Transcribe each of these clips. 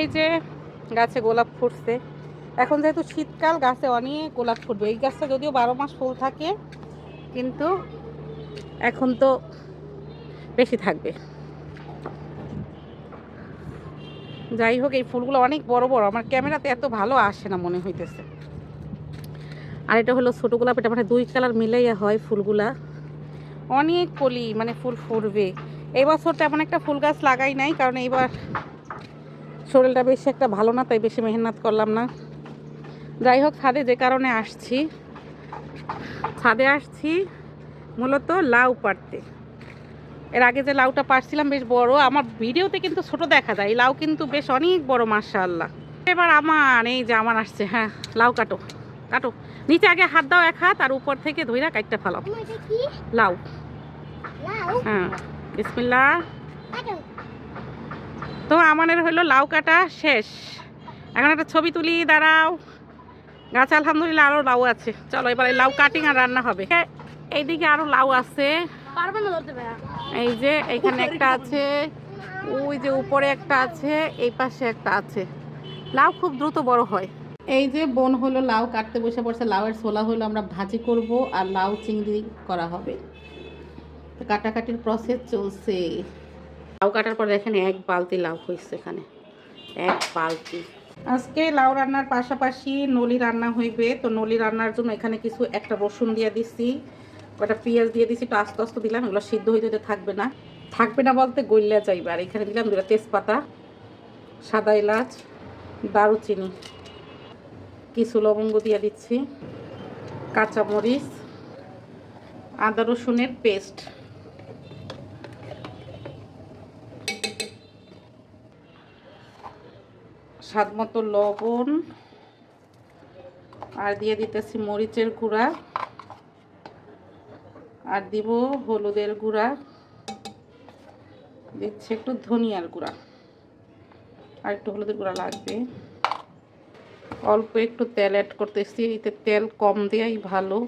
এই যে গাছে গোলাপ ফুটছে। এখন যেহেতু শীতকাল, গাছে অনেক গোলাপ ফুটবে। এই গাছটা যদিও বারো মাস ফুল থাকে, কিন্তু এখন তো বেশি থাকবে। যাই হোক, এই ফুলগুলো অনেক বড় বড়। আমার ক্যামেরাতে এত ভালো আসে না মনে হইতেছে। আর এটা হলো ছোটো গোলাপ, এটা মানে দুই কালার মিলাইয়া হয় ফুলগুলা। অনেক কলি মানে ফুল ফুটবে। এই বছর তেমন একটা ফুল গাছ লাগাই নাই, কারণ এইবার শরীরটা বেশি একটা ভালো না তাই বেশি মেহনত করলাম না। যাই হোক ছাদে যে কারণে আসছি। ছাদে আসছি মূলত লাউ পাড়তে। এর আগে যে লাউটা পারছিলাম বেশ বড় আমার ভিডিওতে কিন্তু ছোট দেখা যায়। লাউ কিন্তু বেশ অনেক বড় মাশাআল্লাহ। এবার আমার এই যে আমার আসছে হ্যাঁ লাউ কাটো কাটো। নিচে আগে হাত দাও এক হাত আর উপর থেকে ধইরা কাটতে ফেলাও। লাউ? হ্যাঁ বিসমিল্লাহ। কাটো। তো আমাদের হলো লাউ কাটা শেষ। এখন একটা ছবি তুলি দাঁড়াও। গাছে আলহামদুলিল্লাহ আরও লাউ আছে। চলো এবারে লাউ কাটিং আর রান্না হবে। এইদিকে আরও লাউ আছে। এই যে এখানে একটা আছে ওই যে উপরে একটা আছে এই পাশে একটা আছে। লাউ খুব দ্রুত বড় হয়। এই যে বোন হলো লাউ কাটতে বসে পড়ছে লাউয়ের ছোলা হলো আমরা ভাজি করব আর লাউ চিংড়ি করা হবে। কাটাকাটির প্রসেস চলছে। লাউ কাটার পর দেখেন এক বালতি লাউ হয়েছে এখানে। এক বালতি। আজকে লাউ রান্নার পাশাপাশি নলি রান্না হইবে। তো নলি রান্নার জন্য এখানে কিছু একটা রসুন দিয়ে দিছি কটা পেঁয়াজ দিয়ে দিছি, একটু আস্তে আস্তে দিলাম, এগুলো সিদ্ধ হইতে হইতে থাকবে না। থাকবে না বলতে গইলা যাইবে। আর এখানে দিলাম দুটা তেজপাতা, সাদা এলাচ, দারুচিনি। কিছু লবঙ্গ দিয়ে দিচ্ছি, কাঁচামরিচ, আদা রসুনের পেস্ট। স্বাদ মতো লবণ, আর দিয়ে দিতেছি মরিচের গুঁড়া, আর দিব হলুদের গুঁড়া, দিচ্ছি একটু ধনিয়ার গুঁড়া, আর একটু হলুদের গুঁড়া লাগবে। অল্প একটু তেল অ্যাড করতেছি, এতে তেল কম দেওয়াই ভালো।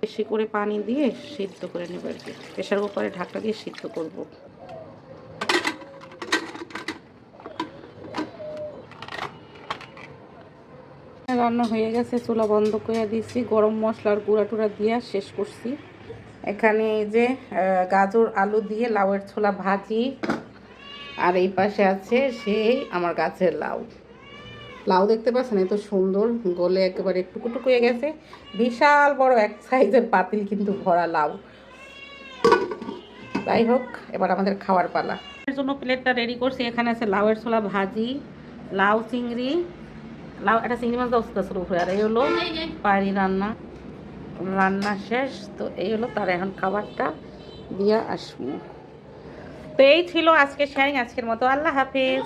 বেশি করে পানি দিয়ে সিদ্ধ করে নেব আর কি। প্রেশার কুকারে ঢাকা দিয়ে সিদ্ধ করব। রান্না হয়ে গেছে, চুলা বন্ধ করে দিয়েছি। গরম মশলার গুঁড়া টুড়া দিয়ে শেষ করছি। এখানে যে গাজর, আলু দিয়ে লাউয়ের ছোলা ভাজি। আর এই পাশে আছে সেই আমার গাছের লাউ। লাউ দেখতে পাচ্ছেন, এত সুন্দর, গলে একেবারে একটু টুকু হয়ে গেছে। বিশাল বড় এক সাইজের পাতিল কিন্তু ভরা লাউ। যাই হোক, এবার আমাদের খাওয়ার পালা। জন্য প্লেটটা রেডি করছি। এখানে আছে লাউয়ের ছোলা ভাজি, লাউ, চিংড়ি লাউ একটা চিংড়ি মাছ দশটা শুরু করে আর এই হলো পাড়ি রান্না। রান্না শেষ তো এই হলো তার এখন খাবারটা দিয়ে আসব। তো এই ছিল আজকে শেয়ারিং আজকের মতো। আল্লাহ হাফিজ।